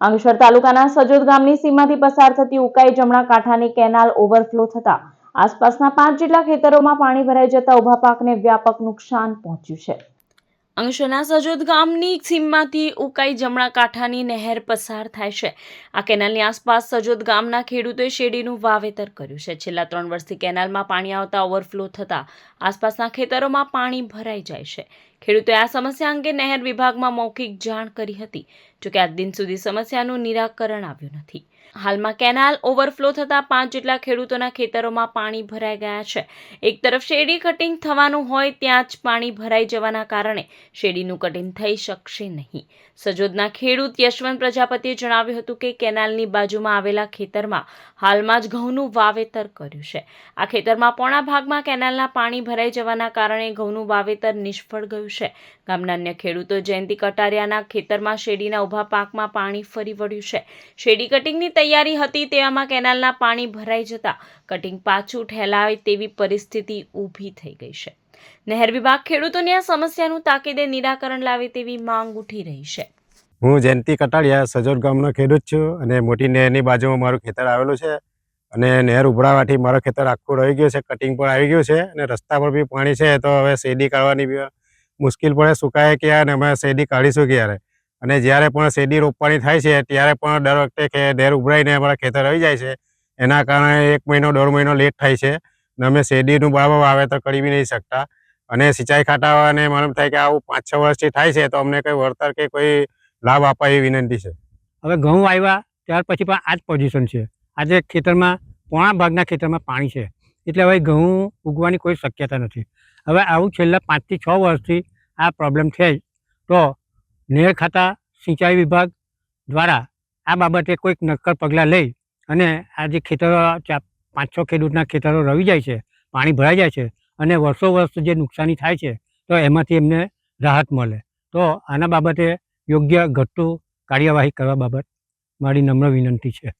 અંગેશ્વર તાલુકાના સજોદ ગામની સીમાથી પસાર થતી ઉકાઈ જમણા કાંઠાની કેનાલ ઓવરફ્લો થતા આસપાસના પાંચ જેટલા ખેતરોમાં પાણી ભરાઈ જતા ઊભા પાકને વ્યાપક નુકસાન પહોંચ્યું છે. અંગેશ્વરના સજોદ ગામની સીમમાંથી ઉકાઈ જમણા કાંઠાની નહેર પસાર થાય છે. આ કેનાલની આસપાસ સજોદ ગામના ખેડૂતોએ શેરડીનું વાવેતર કર્યું છે. છેલ્લા ત્રણ વર્ષથી કેનાલમાં પાણી આવતા ઓવરફ્લો થતાં આસપાસના ખેતરોમાં પાણી ભરાઈ જાય છે. ખેડૂતોએ આ સમસ્યા અંગે નહેર વિભાગમાં મૌખિક જાણ કરી હતી, જોકે આજ દિન સુધી સમસ્યાનું નિરાકરણ આવ્યું નથી. હાલમાં કેનાલ ઓવરફ્લો થતા પાંચ જેટલા ખેડૂતોના ખેતરોમાં પાણી ભરાઈ ગયા છે. એક તરફ શેરડી કટિંગ થવાનું હોય ત્યાં જ પાણી ભરાઈ જવાના કારણે શેરડીનું કટિંગ થઈ શકશે નહીં. સજોદના ખેડૂત યશવંત પ્રજાપતિએ જણાવ્યું હતું કે કેનાલની બાજુમાં આવેલા ખેતરમાં હાલમાં જ ઘઉંનું વાવેતર કર્યું છે. આ ખેતરમાં પોણા ભાગમાં કેનાલના પાણી ભરાઈ જવાના કારણે ઘઉંનું વાવેતર નિષ્ફળ ગયું છે. ગામના અન્ય ખેડૂતો જયંતિ કટારિયાના ખેતરમાં શેરડીના ઊભા પાકમાં પાણી ફરી વળ્યું છે. શેરડી કટિંગની તૈયારી હતી તેવામાં કેનાલના પાણી ભરાઈ જતા કટિંગ પાછું ઠેલાવે તેવી પરિસ્થિતિ ઊભી થઈ ગઈ છે. નહેર વિભાગ ખેડૂતોની આ સમસ્યાનું તાકીદે નિરાકરણ લાવે તેવી માંગ ઉઠી રહી છે. હું જયંતિ કટાડિયા સજોદ ગામનો ખેડૂત છું અને મોટી નહેરની બાજુમાં મારું ખેતર આવેલું છે અને નહેર ઉભરાવાથી મારું ખેતર આખું રહી ગયું છે, કટિંગ પણ આવી ગયું છે અને રસ્તા પર બી પાણી છે તો હવે શેરડી કાઢવાની મુશ્કેલ પડે, સુકાય ક્યારે અને અમે શેરડી કાઢીશું ક્યારે? અને જ્યારે પણ શેરડી રોપવાની થાય છે, ત્યારે પણ દર વખતે કે ઢેર ઉભરાઈને અમારા ખેતર આવી જાય છે. એના કારણે એક મહિનો, દોઢ મહિનો લેટ થાય છે અને અમે શેરડીનું બરાબર વાવેતર કરી બી નહીં શકતા. અને સિંચાઈ ખાતાવાળાને માલુમ થાય કે આવું પાંચ, છ વર્ષથી થાય છે, તો અમને કંઈ વળતર કે કોઈ લાભ આપવા એવી વિનંતી છે. હવે ઘઉં આવ્યા, ત્યાર પછી પણ આ જ પોઝિશન છે. આજે ખેતરમાં, પોણા ભાગના ખેતરમાં પાણી છે. એટલે હવે ઘઉં ઉગવાની કોઈ શક્યતા નથી. હવે આવું છેલ્લા પાંચથી છ વર્ષથી આ પ્રોબ્લેમ છે તો નહેર ખાતા સિંચાઈ વિભાગ દ્વારા આ બાબતે કોઈક નક્કર પગલાં લઈ અને આ જે ખેતરો પાંચ, છ ખેડૂતના ખેતરો રવી જાય છે, પાણી ભરાઈ જાય છે અને વર્ષો વર્ષ જે નુકસાની થાય છે, તો એમાંથી એમને રાહત મળે. તો આના બાબતે યોગ્ય, ઘટતું કાર્યવાહી કરવા બાબત મારી નમ્ર વિનંતી છે.